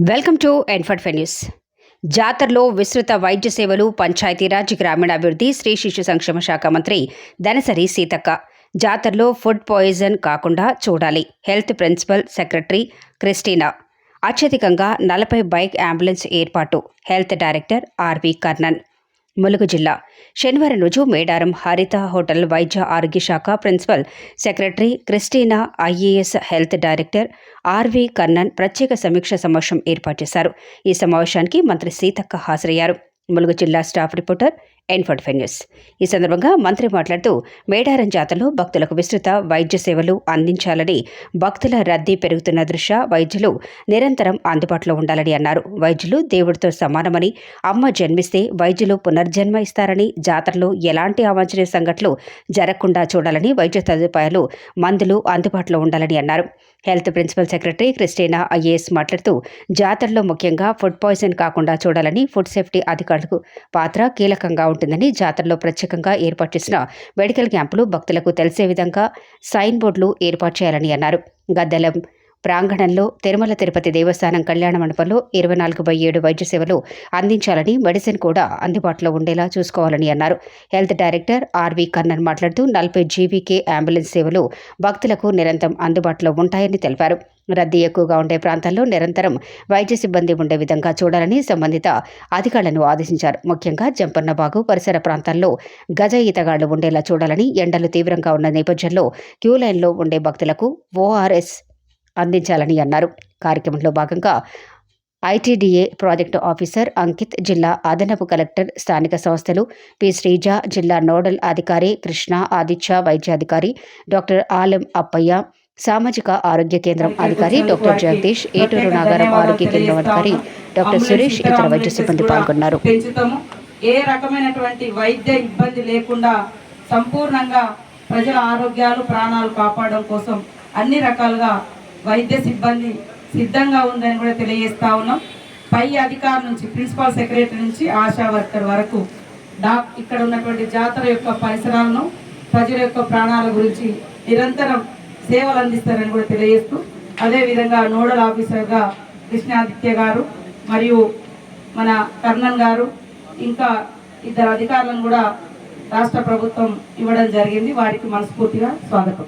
Welcome to ఎన్ఫర్ట్ news. జాతరలో విస్తృత వైద్య సేవలు పంచాయతీరాజ్ గ్రామీణాభివృద్ధి స్త్రీ శిశు సంక్షేమ శాఖ మంత్రి దనసరి సీతక్క. జాతరలో ఫుడ్ పాయిజన్ కాకుండా చూడాలి. Health principal secretary Christina. అత్యధికంగా నలభై బైక్ అంబులెన్స్ ఏర్పాటు. Health director RV Karnan. Mulugu జిల్లా. శనివారం రోజు మేడారం హరిత హోటల్ వైద్య ఆరోగ్య శాఖ principal secretary Christina IAS health director RV Karnan ప్రత్యేక సమీక్ష సమావేశం ఏర్పాటు చేశారు. ఈ సమావేశానికి మంత్రి సీతక్క హాజరయ్యారు. ములుగు జిల్లా స్టాఫ్ రిపోర్టర్ ఎన్ఫర్ట్ న్యూస్ ఈ సందర్భంగా మంత్రి మాట్లాడుతూ మేడారం జాతరలో భక్తులకు విస్తృత వైద్య సేవలు అందించాలని భక్తుల రద్దీ పెరుగుతున్న దృష్ట్యా వైద్యులు నిరంతరం అందుబాటులో ఉండాలని అన్నారు. వైద్యులు దేవుడితో సమానమని అమ్మ జన్మిస్తే వైద్యులు పునర్జన్మ ఇస్తారని జాతరలో ఎలాంటి అవాంఛనీయ సంఘటనలు జరగకుండా చూడాలని వైద్య సదుపాయాలు మందులు అందుబాటులో ఉండాలని అన్నారు. Health principal secretary Christina IAS మాట్లాడుతూ జాతరలో ముఖ్యంగా ఫుడ్ పాయిజన్ కాకుండా చూడాలని ఫుడ్ సేఫ్టీ అధికారులకు పాత్ర కీలకంగా ఉంటుందని జాతరలో ప్రత్యేకంగా ఏర్పాటు చేసిన మెడికల్ క్యాంపులు భక్తులకు తెలిసే విధంగా సైన్ బోర్డులు ఏర్పాటు చేయాలని అన్నారు. గద్దెలం ప్రాంగణంలో తిరుమల తిరుపతి దేవస్థానం కళ్యాణ మండపంలో ఇరవై నాలుగు బై ఏడు వైద్య సేవలు అందించాలని మెడిసిన్ కూడా అందుబాటులో ఉండేలా చూసుకోవాలని అన్నారు. హెల్త్ డైరెక్టర్ ఆర్వి కన్నన్ మాట్లాడుతూ నలభై జీవీకే అంబులెన్స్ సేవలు భక్తులకు నిరంతరం అందుబాటులో ఉంటాయని తెలిపారు. రద్దీ ఎక్కువగా ఉండే ప్రాంతాల్లో నిరంతరం వైద్య సిబ్బంది ఉండే విధంగా చూడాలని సంబంధిత అధికారులను ఆదేశించారు. ముఖ్యంగా జంపన్నబాగు పరిసర ప్రాంతాల్లో గజ ఈతగాళ్ళు ఉండేలా చూడాలని ఎండలు తీవ్రంగా ఉన్న నేపథ్యంలో క్యూ లైన్లో ఉండే భక్తులకు ఓఆర్ఎస్ అందించాలని అన్నారు. కార్యక్రమంలో భాగంగా ఐటీడీఏ ప్రాజెక్టు ఆఫీసర్ అంకిత్ జిల్లా అదనపు కలెక్టర్ స్థానిక సంస్థలు పి. శ్రీజ జిల్లా నోడల్ అధికారి కృష్ణ ఆదిత్య వైద్యాధికారి డాక్టర్ ఆలం అప్పయ్య సామాజిక ఆరోగ్య కేంద్రం అధికారి డాక్టర్ జగదీష్ ఏటూరు నాగారం ఆరోగ్య కేంద్రం అధికారి డాక్టర్ సురేష్ ఇతర వైద్య సిబ్బంది పాల్గొన్నారు. ఏ రకమైనటువంటి వైద్య ఇబ్బంది లేకుండా సంపూర్ణంగా ప్రజల ఆరోగ్యాలు ప్రాణాలు కాపాడడం కోసం అన్ని రకాలుగా వైద్య సిబ్బంది సిద్ధంగా ఉందని కూడా తెలియజేస్తా ఉన్నాం. పై అధికారి నుంచి ప్రిన్సిపల్ సెక్రటరీ నుంచి ఆశా వర్కర్ వరకు డాక్ ఇక్కడ ఉన్నటువంటి జాతర యొక్క పరిసరాలను ప్రజల యొక్క ప్రాణాల గురించి నిరంతరం సేవలు అందిస్తారని కూడా తెలియజేస్తూ అదేవిధంగా నోడల్ ఆఫీసర్గా కృష్ణాదిత్య గారు మరియు మన కర్ణన్ గారు ఇంకా ఇద్దరు అధికారులను కూడా రాష్ట్ర ప్రభుత్వం ఇవ్వడం జరిగింది. వారికి మనస్ఫూర్తిగా స్వాగతం.